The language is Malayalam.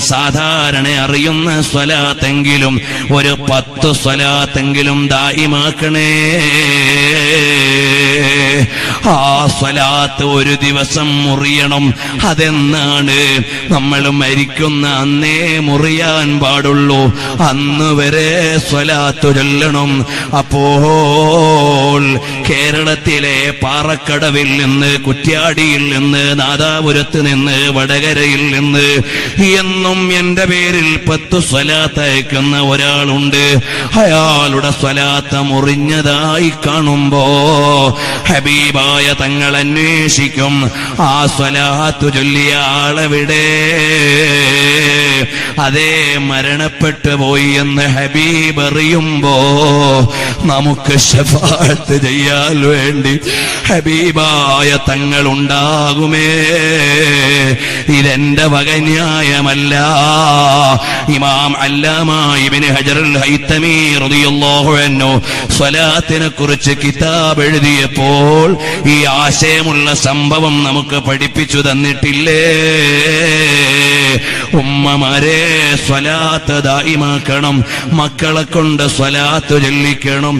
സാധാരണ അറിയുന്ന സ്വലാത്തെങ്കിലും ഒരു പത്ത് സ്വലാത്തെങ്കിലും ദായിമാക്കണേ. ആ സ്വലാത്ത് ഒരു ദിവസം മുറിയണം. അതെന്നാണ് നമ്മൾ മരിക്കുന്ന അന്നേ മുറിയാൻ പാടുള്ളൂ. അന്ന് വരെ സ്വലാത്ത് ചൊല്ലണം. അപ്പോൾ കേരളത്തിലെ പാറക്കടവിൽ നിന്ന് കുറ്റ്യാടിയിൽ നിന്ന് നാദാപുരത്ത് നിന്ന് വടകരയിൽ നിന്ന് എന്നും എന്റെ പേരിൽ പത്ത് സ്വലാത്ത് അയക്കുന്ന ഒരാളുണ്ട്. അയാളുടെ സ്വലാത്ത മുറിഞ്ഞതായി കാണുമ്പോ ഹബീബായ തങ്ങൾ അന്വേഷിക്കും ആ സ്വലാത്തു ചൊല്ലിയ ആളെവിടെ? അതേ മരണപ്പെട്ടു പോയി എന്ന് ഹബീബ് അറിയുമ്പോ നമുക്ക് ശഫാത്ത് ചെയ്യാൻ വേണ്ടി ഹബീബായ തങ്ങൾ ഉണ്ടാകുമേ. ഇതെന്റെ വകന്യായമല്ല ഇമാം അല്ലാമായിബിന് ഹജറുൽ ഹൈത്തമീ റളിയല്ലാഹു അൻഹു സ്വലാത്തിനെ കുറിച്ച് കിതാബ് എഴുതിയപ്പോൾ ഈ ആശയമുള്ള സംഭവം നമുക്ക് പഠിപ്പിച്ചു തന്നിട്ടില്ലേ? ഉമ്മമാരെ സ്വലാത്ത് ദായിമാക്കണം. മക്കളെ കൊണ്ട് സ്വലാത്ത് ചൊല്ലിക്കണം.